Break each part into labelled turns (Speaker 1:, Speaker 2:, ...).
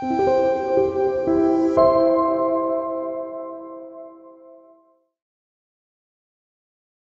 Speaker 1: Thank you.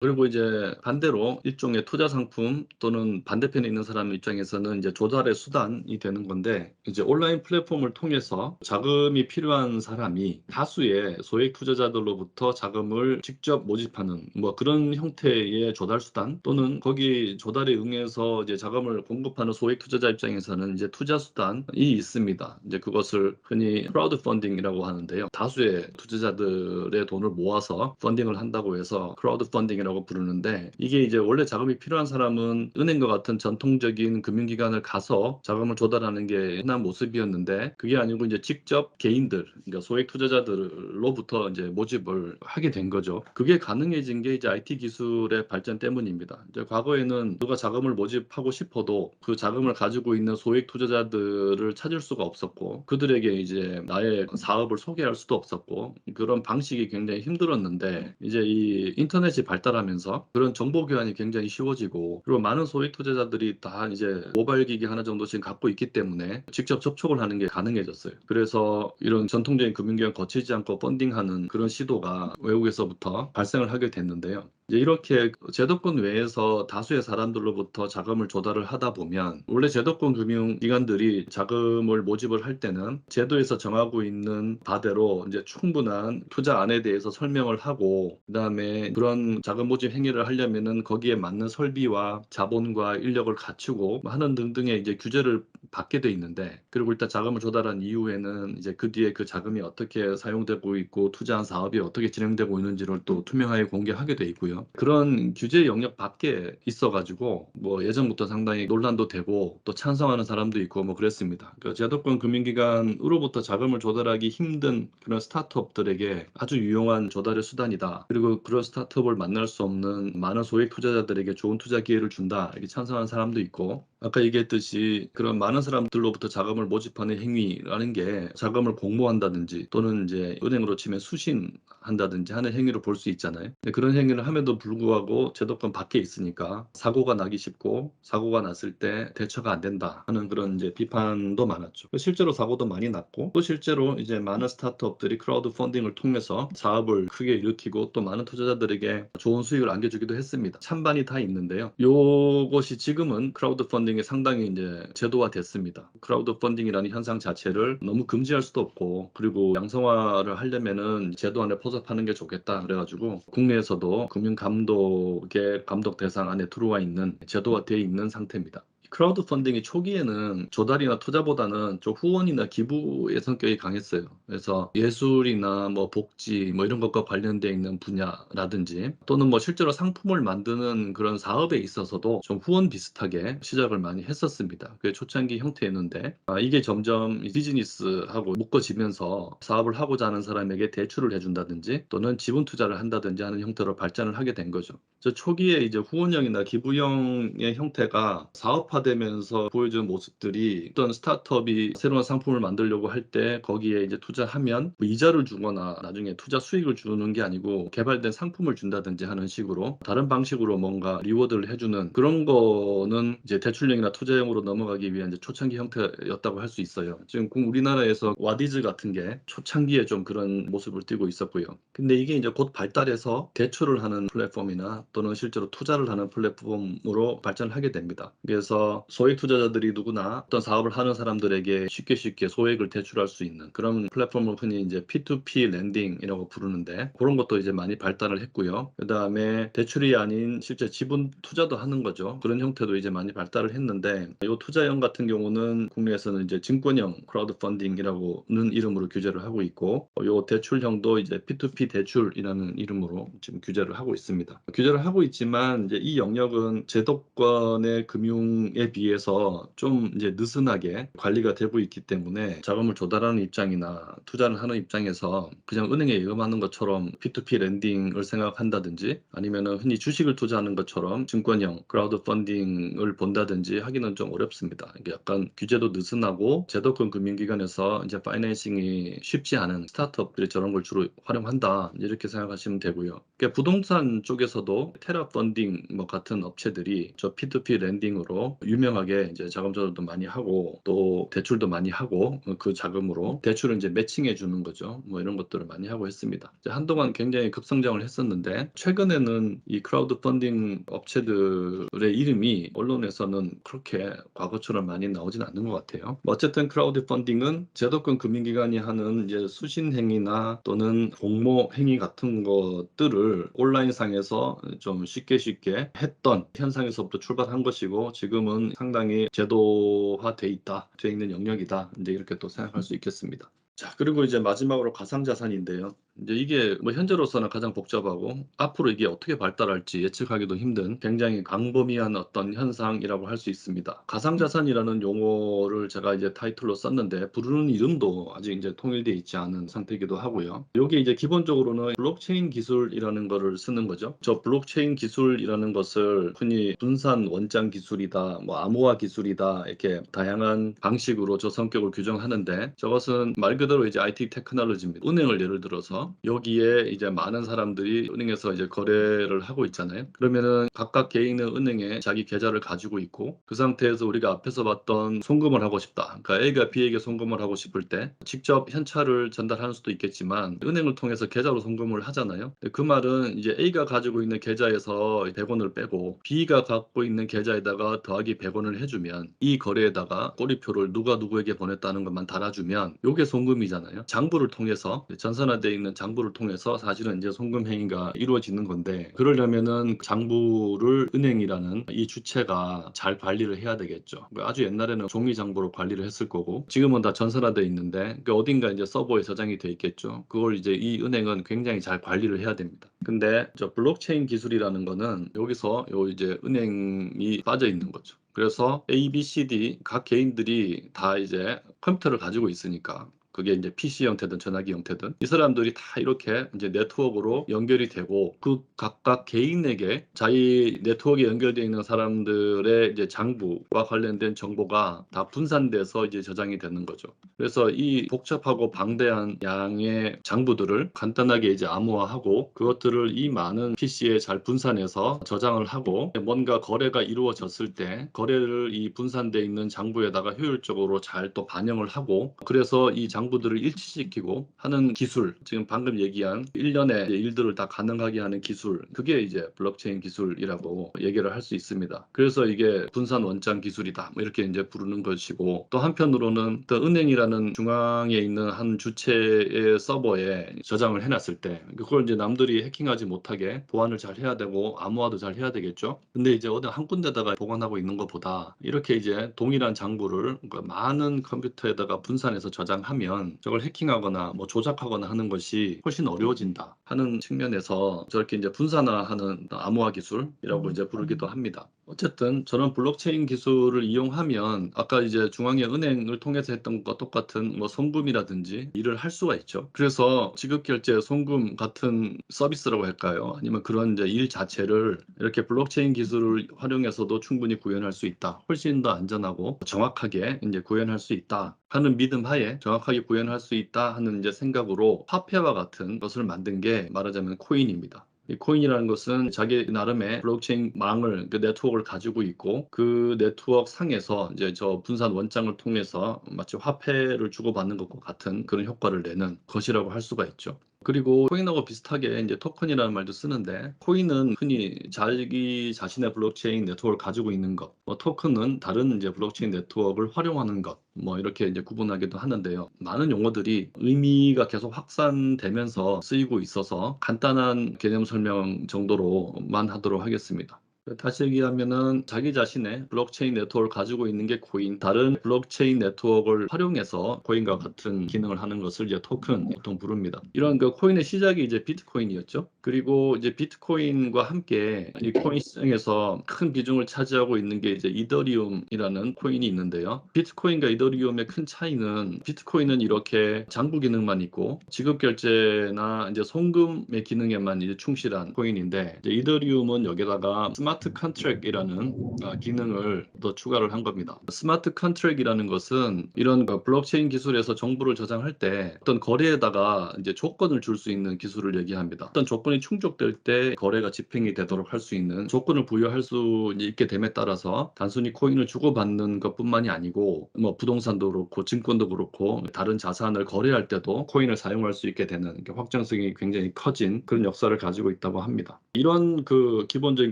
Speaker 1: 그리고 이제 반대로 일종의 투자 상품 또는 반대편에 있는 사람 입장에서는 이제 조달의 수단이 되는 건데 이제 온라인 플랫폼을 통해서 자금이 필요한 사람이 다수의 소액 투자자들로부터 자금을 직접 모집하는 뭐 그런 형태의 조달 수단 또는 거기 조달에 응해서 이제 자금을 공급하는 소액 투자자 입장에서는 이제 투자 수단이 있습니다. 이제 그것을 흔히 크라우드 펀딩이라고 하는데요. 다수의 투자자들의 돈을 모아서 펀딩을 한다고 해서 크라우드 펀딩이라고 부르는데 이게 이제 원래 자금이 필요한 사람은 은행과 같은 전통적인 금융기관을 가서 자금을 조달하는 게 흔한 모습이었는데 그게 아니고 이제 직접 개인들 그러니까 소액 투자자들로부터 이제 모집을 하게 된 거죠. 그게 가능해진 게 이제 IT 기술의 발전 때문입니다. 이제 과거에는 누가 자금을 모집하고 싶어도 그 자금을 가지고 있는 소액 투자자들을 찾을 수가 없었고 그들에게 이제 나의 사업을 소개할 수도 없었고 그런 방식이 굉장히 힘들었는데 이제 이 인터넷이 발달하면 서 그런 정보 교환이 굉장히 쉬워지고 그리고 많은 소액 투자자들이 다 이제 모바일 기기 하나 정도씩 갖고 있기 때문에 직접 접촉을 하는 게 가능해졌어요. 그래서 이런 전통적인 금융기관 거치지 않고 펀딩하는 그런 시도가 외국에서부터 발생을 하게 됐는데요. 이렇게 제도권 외에서 다수의 사람들로부터 자금을 조달을 하다 보면 원래 제도권 금융기관들이 자금을 모집을 할 때는 제도에서 정하고 있는 바대로 이제 충분한 투자안에 대해서 설명을 하고 그다음에 그런 자금 모집 행위를 하려면은 거기에 맞는 설비와 자본과 인력을 갖추고 하는 등등의 이제 규제를 받게 돼 있는데 그리고 일단 자금을 조달한 이후에는 이제 그 뒤에 그 자금이 어떻게 사용되고 있고 투자한 사업이 어떻게 진행되고 있는지를 또 투명하게 공개하게 돼 있고요. 그런 규제 영역 밖에 있어 가지고 뭐 예전부터 상당히 논란도 되고 또 찬성하는 사람도 있고 뭐 그랬습니다. 그 제도권 금융기관으로부터 자금을 조달하기 힘든 그런 스타트업들에게 아주 유용한 조달의 수단이다. 그리고 그런 스타트업을 만날 수 없는 많은 소액 투자자들에게 좋은 투자 기회를 준다. 이렇게 찬성하는 사람도 있고 아까 얘기했듯이 그런 많은 사람들로부터 자금을 모집하는 행위라는 게 자금을 공모한다든지 또는 이제 은행으로 치면 수신한다든지 하는 행위를 볼수 있잖아요. 그런 행위를 함에도 불구하고 제도권 밖에 있으니까 사고가 나기 쉽고 사고가 났을 때 대처가 안 된다 하는 그런 이제 비판도 많았죠. 실제로 사고도 많이 났고 또 실제로 이제 많은 스타트업들이 크라우드 펀딩을 통해서 사업을 크게 일으키고 또 많은 투자자들에게 좋은 수익을 안겨주기도 했습니다. 찬반이 다 있는데요. 요것이 지금은 크라우드 펀딩 이 상당히 이제 제도화 됐습니다. 크라우드 펀딩이라는 현상 자체를 너무 금지할 수도 없고 그리고 양성화를 하려면은 제도 안에 포섭하는 게 좋겠다 그래가지고 국내에서도 금융 감독의 감독 대상 안에 들어와 있는 제도화 되어 있는 상태입니다. 크라우드 펀딩이 초기에는 조달이나 투자보다는 좀 후원이나 기부의 성격이 강했어요. 그래서 예술이나 뭐 복지 뭐 이런 것과 관련되어 있는 분야라든지 또는 뭐 실제로 상품을 만드는 그런 사업에 있어서도 좀 후원 비슷하게 시작을 많이 했었습니다. 그게 초창기 형태였는데 아, 이게 점점 비즈니스하고 묶어지면서 사업을 하고자 하는 사람에게 대출을 해준다든지 또는 지분 투자를 한다든지 하는 형태로 발전을 하게 된 거죠. 저 초기에 이제 후원형이나 기부형의 형태가 사업화 되면서 보여주는 모습들이 어떤 스타트업이 새로운 상품을 만들려고 할 때 거기에 이제 투자하면 뭐 이자를 주거나 나중에 투자 수익을 주는 게 아니고 개발된 상품을 준다든지 하는 식으로 다른 방식으로 뭔가 리워드를 해주는 그런 거는 이제 대출형이나 투자형으로 넘어가기 위한 이제 초창기 형태였다고 할 수 있어요. 지금 우리나라에서 와디즈 같은 게 초창기에 좀 그런 모습을 띠고 있었고요. 근데 이게 이제 곧 발달해서 대출을 하는 플랫폼이나 또는 실제로 투자를 하는 플랫폼으로 발전하게 됩니다. 그래서 소액 투자자들이 누구나 어떤 사업을 하는 사람들에게 쉽게 쉽게 소액을 대출할 수 있는 그런 플랫폼을 흔히 이제 P2P 랜딩이라고 부르는데 그런 것도 이제 많이 발달을 했고요. 그 다음에 대출이 아닌 실제 지분 투자도 하는 거죠. 그런 형태도 이제 많이 발달을 했는데 이 투자형 같은 경우는 국내에서는 이제 증권형 크라우드 펀딩이라고는 이름으로 규제를 하고 있고 이 대출형도 이제 P2P 대출이라는 이름으로 지금 규제를 하고 있습니다. 규제를 하고 있지만 이제 이 영역은 제도권의 금융 에 비해서 좀 이제 느슨하게 관리가 되고 있기 때문에 자금을 조달하는 입장이나 투자를 하는 입장에서 그냥 은행에 예금하는 것처럼 P2P 랜딩을 생각한다든지 아니면은 흔히 주식을 투자하는 것처럼 증권형 크라우드 펀딩을 본다든지 하기는 좀 어렵습니다. 이게 약간 규제도 느슨하고 제도권 금융기관에서 이제 파이낸싱이 쉽지 않은 스타트업들이 저런 걸 주로 활용한다 이렇게 생각하시면 되고요. 부동산 쪽에서도 테라 펀딩 뭐 같은 업체들이 저 P2P 랜딩으로 유명하게 이제 자금 조달도 많이 하고 또 대출도 많이 하고 그 자금으로 대출을 이제 매칭해 주는 거죠. 뭐 이런 것들을 많이 하고 했습니다. 한동안 굉장히 급성장을 했었는데 최근에는 이 크라우드 펀딩 업체들의 이름이 언론에서는 그렇게 과거처럼 많이 나오진 않는 것 같아요. 뭐 어쨌든 크라우드 펀딩은 제도권 금융기관이 하는 이제 수신 행위나 또는 공모 행위 같은 것들을 온라인 상에서 좀 쉽게 쉽게 했던 현상에서부터 출발한 것이고 지금은 상당히 제도화돼 있다, 돼 있는 영역이다. 이제 이렇게 또 생각할 수 있겠습니다. 자, 그리고 이제 마지막으로 가상자산인데요. 이제 이게 뭐 현재로서는 가장 복잡하고 앞으로 이게 어떻게 발달할지 예측하기도 힘든 굉장히 광범위한 어떤 현상이라고 할 수 있습니다. 가상자산이라는 용어를 제가 이제 타이틀로 썼는데 부르는 이름도 아직 이제 통일되어 있지 않은 상태이기도 하고요. 이게 이제 기본적으로는 블록체인 기술이라는 거를 쓰는 거죠. 저 블록체인 기술이라는 것을 흔히 분산 원장 기술이다, 뭐 암호화 기술이다 이렇게 다양한 방식으로 저 성격을 규정하는데 저것은 말 그대로 이제 IT 테크놀로지입니다. 은행을 예를 들어서 여기에 이제 많은 사람들이 은행에서 이제 거래를 하고 있잖아요. 그러면은 각각 개인의 은행에 자기 계좌를 가지고 있고 그 상태에서 우리가 앞에서 봤던 송금을 하고 싶다. 그러니까 A가 B에게 송금을 하고 싶을 때 직접 현찰을 전달하는 수도 있겠지만 은행을 통해서 계좌로 송금을 하잖아요. 그 말은 이제 A가 가지고 있는 계좌에서 100원을 빼고 B가 갖고 있는 계좌에다가 더하기 100원을 해주면 이 거래에다가 꼬리표를 누가 누구에게 보냈다는 것만 달아주면 요게 송금이잖아요. 장부를 통해서 전산화되어 있는 장부를 통해서 사실은 이제 송금 행위가 이루어지는 건데 그러려면은 장부를 은행이라는 이 주체가 잘 관리를 해야 되겠죠. 뭐 아주 옛날에는 종이 장부로 관리를 했을 거고 지금은 다 전산화돼 있는데 그 어딘가 이제 서버에 저장이 돼 있겠죠. 그걸 이제 이 은행은 굉장히 잘 관리를 해야 됩니다. 근데 저 블록체인 기술이라는 거는 여기서 요 이제 은행이 빠져 있는 거죠. 그래서 A, B, C, D 각 개인들이 다 이제 컴퓨터를 가지고 있으니까 그게 이제 PC 형태든 전화기 형태든 이 사람들이 다 이렇게 이제 네트워크로 연결이 되고 그 각각 개인에게 자기 네트워크에 연결되어 있는 사람들의 이제 장부와 관련된 정보가 다 분산돼서 이제 저장이 되는 거죠. 그래서 이 복잡하고 방대한 양의 장부들을 간단하게 이제 암호화하고 그것들을 이 많은 PC에 잘 분산해서 저장을 하고 뭔가 거래가 이루어졌을 때 거래를 이 분산돼 있는 장부에다가 효율적으로 잘 또 반영을 하고 그래서 이 장 장부들을 일치시키고 하는 기술, 지금 방금 얘기한 일련의 일들을 다 가능하게 하는 기술, 그게 이제 블록체인 기술이라고 얘기를 할 수 있습니다. 그래서 이게 분산 원장 기술이다. 뭐 이렇게 이제 부르는 것이고 또 한편으로는 또 은행이라는 중앙에 있는 한 주체의 서버에 저장을 해놨을 때 그걸 이제 남들이 해킹하지 못하게 보안을 잘 해야 되고 암호화도 잘 해야 되겠죠. 근데 이제 어디 한 군데다가 보관하고 있는 것보다 이렇게 이제 동일한 장부를 그러니까 많은 컴퓨터에다가 분산해서 저장하면 저걸 해킹하거나 뭐 조작하거나 하는 것이 훨씬 어려워진다 하는 측면에서 저렇게 이제 분산화하는 암호화 기술이라고 이제 부르기도 합니다. 어쨌든 저는 블록체인 기술을 이용하면 아까 이제 중앙의 은행을 통해서 했던 것과 똑같은 뭐 송금이라든지 일을 할 수가 있죠. 그래서 지급결제 송금 같은 서비스라고 할까요? 아니면 그런 이제 일 자체를 이렇게 블록체인 기술을 활용해서도 충분히 구현할 수 있다. 훨씬 더 안전하고 정확하게 이제 구현할 수 있다. 하는 믿음 하에 정확하게 구현할 수 있다 하는 이제 생각으로 화폐와 같은 것을 만든 게 말하자면 코인입니다. 이 코인이라는 것은 자기 나름의 블록체인 망을 그 네트워크를 가지고 있고 그 네트워크 상에서 이제 저 분산 원장을 통해서 마치 화폐를 주고받는 것과 같은 그런 효과를 내는 것이라고 할 수가 있죠. 그리고 코인하고 비슷하게 이제 토큰이라는 말도 쓰는데 코인은 흔히 자기 자신의 블록체인 네트워크를 가지고 있는 것, 뭐 토큰은 다른 이제 블록체인 네트워크를 활용하는 것, 뭐 이렇게 이제 구분하기도 하는데요. 많은 용어들이 의미가 계속 확산되면서 쓰이고 있어서 간단한 개념 설명 정도로만 하도록 하겠습니다. 다시 얘기하면은 자기 자신의 블록체인 네트워크를 가지고 있는 게 코인, 다른 블록체인 네트워크를 활용해서 코인과 같은 기능을 하는 것을 이제 토큰 보통 부릅니다. 이런 그 코인의 시작이 이제 비트코인이었죠. 그리고 이제 비트코인과 함께 이 코인 시장에서 큰 비중을 차지하고 있는 게 이제 이더리움이라는 코인이 있는데요. 비트코인과 이더리움의 큰 차이는 비트코인은 이렇게 장부 기능만 있고 지급 결제나 이제 송금의 기능에만 이제 충실한 코인인데 이제 이더리움은 여기다가 스마트 스마트 컨트랙이라는 어, 기능을 더 추가를 한 겁니다. 스마트 컨트랙이라는 것은 이런 그 블록체인 기술에서 정보를 저장할 때 어떤 거래에다가 이제 조건을 줄 수 있는 기술을 얘기합니다. 어떤 조건이 충족될 때 거래가 집행이 되도록 할 수 있는 조건을 부여할 수 있게 됨에 따라서 단순히 코인을 주고받는 것뿐만이 아니고 뭐 부동산도 그렇고 증권도 그렇고 다른 자산을 거래할 때도 코인을 사용할 수 있게 되는 확장성이 굉장히 커진 그런 역사를 가지고 있다고 합니다. 이런 그 기본적인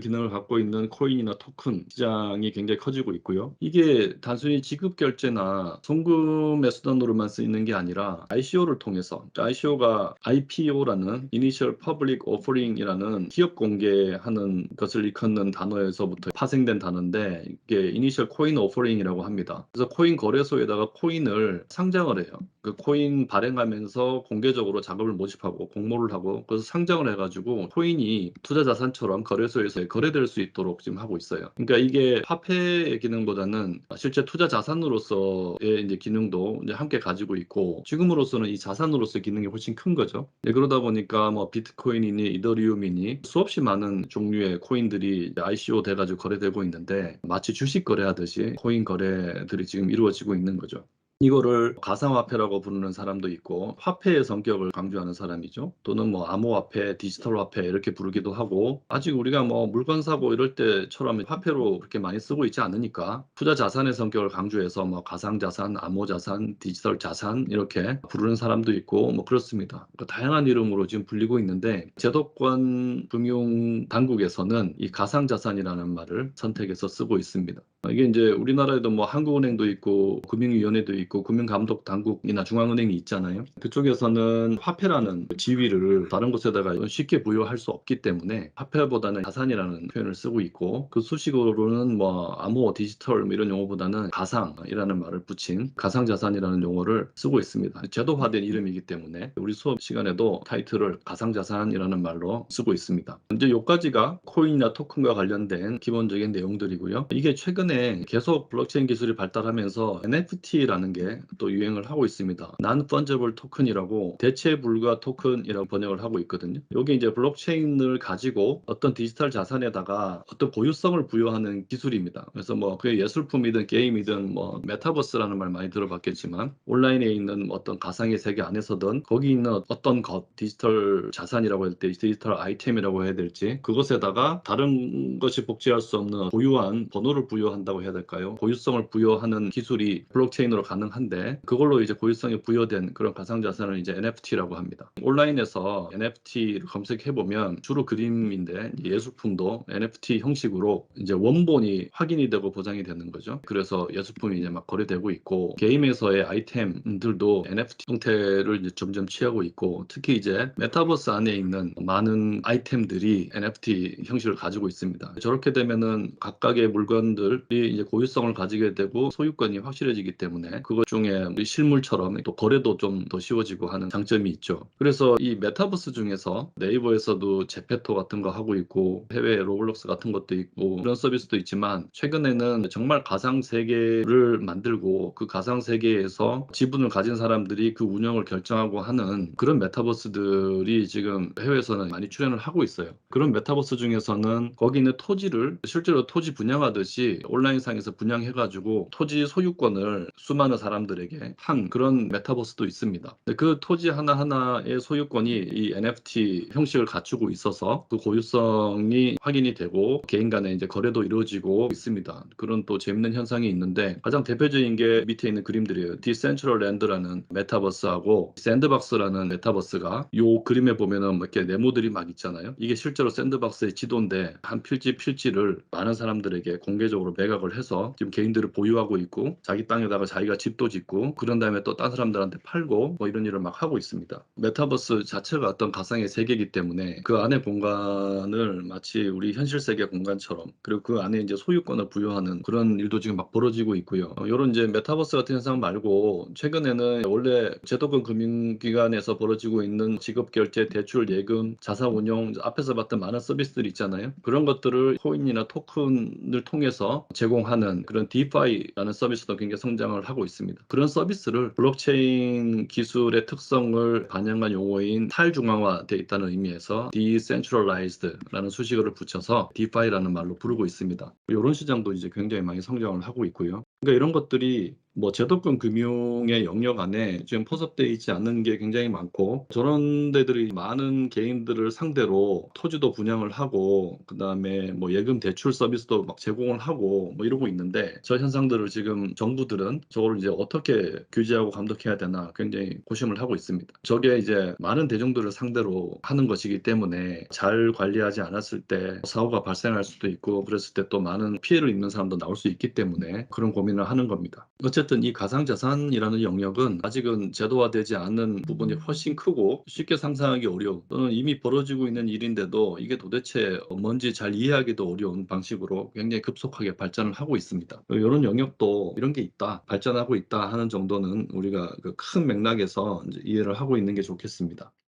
Speaker 1: 기능을 갖고 있는 코인이나 토큰 시장이 굉장히 커지고 있고요. 이게 단순히 지급 결제나 송금의 수단으로만 쓰이는 게 아니라 ICO를 통해서 ICO가 IPO라는 Initial Public Offering이라는 기업 공개하는 것을 일컫는 단어에서부터 파생된 단어인데 이게 Initial Coin Offering이라고 합니다. 그래서 코인 거래소에다가 코인을 상장을 해요. 그 코인 발행하면서 공개적으로 자금을 모집하고 공모를 하고 그래서 상장을 해가지고 코인이 투자 자산처럼 거래소에서 거래될 수 있도록 지금 하고 있어요. 그러니까 이게 화폐의 기능보다는 실제 투자 자산으로서의 이제 기능도 이제 함께 가지고 있고 지금으로서는 이 자산으로서의 기능이 훨씬 큰 거죠. 네, 그러다 보니까 뭐 비트코인이니 이더리움이니 수없이 많은 종류의 코인들이 ICO 돼가지고 거래되고 있는데 마치 주식 거래하듯이 코인 거래들이 지금 이루어지고 있는 거죠. 이거를 가상화폐라고 부르는 사람도 있고 화폐의 성격을 강조하는 사람이죠. 또는 뭐 암호화폐, 디지털 화폐 이렇게 부르기도 하고 아직 우리가 뭐 물건 사고 이럴 때처럼 화폐로 그렇게 많이 쓰고 있지 않으니까 투자 자산의 성격을 강조해서 뭐 가상 자산, 암호 자산, 디지털 자산 이렇게 부르는 사람도 있고 뭐 그렇습니다. 그러니까 다양한 이름으로 지금 불리고 있는데 제도권 금융 당국에서는 이 가상 자산이라는 말을 선택해서 쓰고 있습니다. 이게 이제 우리나라에도 뭐 한국은행도 있고 금융위원회도 있고 금융감독 당국이나 중앙은행이 있잖아요. 그쪽에서는 화폐라는 지위를 다른 곳에다가 쉽게 부여할 수 없기 때문에 화폐보다는 자산이라는 표현을 쓰고 있고 그 수식어로는 뭐 암호, 디지털 뭐 이런 용어보다는 가상이라는 말을 붙인 가상자산이라는 용어를 쓰고 있습니다. 제도화된 이름이기 때문에 우리 수업 시간에도 타이틀을 가상자산이라는 말로 쓰고 있습니다. 이제 요까지가 코인이나 토큰과 관련된 기본적인 내용들이고요. 이게 최근에 계속 블록체인 기술이 발달하면서 NFT라는 게 또 유행을 하고 있습니다. Non-fungible token이라고 대체 불가 토큰이라고 번역을 하고 있거든요. 여기 이제 블록체인을 가지고 어떤 디지털 자산에다가 어떤 고유성을 부여하는 기술입니다. 그래서 뭐 그게 예술품이든 게임이든 뭐 메타버스라는 말 많이 들어봤겠지만 온라인에 있는 어떤 가상의 세계 안에서든 거기 있는 어떤 것 디지털 자산이라고 할때 디지털 아이템이라고 해야 될지 그것에다가 다른 것이 복제할 수 없는 고유한 번호를 부여한다고 해야 될까요? 고유성을 부여하는 기술이 블록체인으로 가능 한데 그걸로 이제 고유성이 부여된 그런 가상자산을 이제 NFT라고 합니다. 온라인에서 NFT를 검색해 보면 주로 그림인데 예술품도 NFT 형식으로 이제 원본이 확인이 되고 보장이 되는 거죠. 그래서 예술품이 이제 막 거래되고 있고 게임에서의 아이템들도 NFT 형태를 이제 점점 취하고 있고 특히 이제 메타버스 안에 있는 많은 아이템들이 NFT 형식을 가지고 있습니다. 저렇게 되면은 각각의 물건들이 이제 고유성을 가지게 되고 소유권이 확실해지기 때문에 그것 중에 실물처럼 또 거래도 좀 더 쉬워지고 하는 장점이 있죠. 그래서 이 메타버스 중에서 네이버에서도 제페토 같은 거 하고 있고 해외 로블록스 같은 것도 있고 그런 서비스도 있지만 최근에는 정말 가상 세계를 만들고 그 가상 세계에서 지분을 가진 사람들이 그 운영을 결정하고 하는 그런 메타버스들이 지금 해외에서는 많이 출연을 하고 있어요. 그런 메타버스 중에서는 거기 있는 토지를 실제로 토지 분양하듯이 온라인상에서 분양해가지고 토지 소유권을 수많은 사람들에게 한 그런 메타버스도 있습니다. 그 토지 하나하나의 소유권이 이 NFT 형식을 갖추고 있어서 그 고유성이 확인이 되고 개인 간에 이제 거래도 이루어지고 있습니다. 그런 또 재밌는 현상이 있는데 가장 대표적인 게 밑에 있는 그림들이에요. 디센트럴 랜드라는 메타버스하고 샌드박스라는 메타버스가 요 그림에 보면은 뭐 이렇게 네모들이 막 있잖아요. 이게 실제로 샌드박스의 지도인데 한 필지 필지를 많은 사람들에게 공개적으로 매각을 해서 지금 개인들을 보유하고 있고 자기 땅에다가 자기가 집도 짓고 그런 다음에 또딴 사람들한테 팔고 뭐 이런 일을 막 하고 있습니다. 메타버스 자체가 어떤 가상의 세계이기 때문에 그 안에 공간을 마치 우리 현실 세계 공간처럼 그리고 그 안에 이제 소유권을 부여하는 그런 일도 지금 막 벌어지고 있고요. 어, 이런 이제 메타버스 같은 현상 말고 최근에는 원래 제도권 금융기관에서 벌어지고 있는 지급 결제, 대출, 예금, 자산 운용 앞에서 봤던 많은 서비스들이 있잖아요. 그런 것들을 코인이나 토큰을 통해서 제공하는 그런 DeFi라는 서비스도 굉장히 성장을 하고 있습니다. 있습니다. 그런 서비스를 블록체인 기술의 특성을 반영한 용어인 탈중앙화되어 있다는 의미에서 decentralized라는 수식어를 붙여서 DeFi라는 말로 부르고 있습니다. 이런 시장도 이제 굉장히 많이 성장을 하고 있고요. 그러니까 이런 것들이 뭐 제도권 금융의 영역 안에 지금 포섭되어 있지 않는 게 굉장히 많고 저런 데들이 많은 개인들을 상대로 토지도 분양을 하고 그다음에 뭐 예금 대출 서비스도 막 제공을 하고 뭐 이러고 있는데 저 현상들을 지금 정부들은 저걸 이제 어떻게 규제하고 감독해야 되나 굉장히 고심을 하고 있습니다. 저게 이제 많은 대중들을 상대로 하는 것이기 때문에 잘 관리하지 않았을 때 사고가 발생할 수도 있고 그랬을 때 또 많은 피해를 입는 사람도 나올 수 있기 때문에 그런 고민을 하는 겁니다. 어쨌든 이 가상자산이라는 영역은 아직은 제도화되지 않는 부분이 훨씬 크고 쉽게 상상하기 어려운 또는 이미 벌어지고 있는 일인데도 이게 도대체 뭔지 잘 이해하기도 어려운 방식으로 굉장히 급속하게 발전을 하고 있습니다. 이런 영역도 이런 게 있다, 발전하고 있다 하는 정도는 우리가 그 큰 맥락에서 이해를 하고 있는 게 좋겠습니다.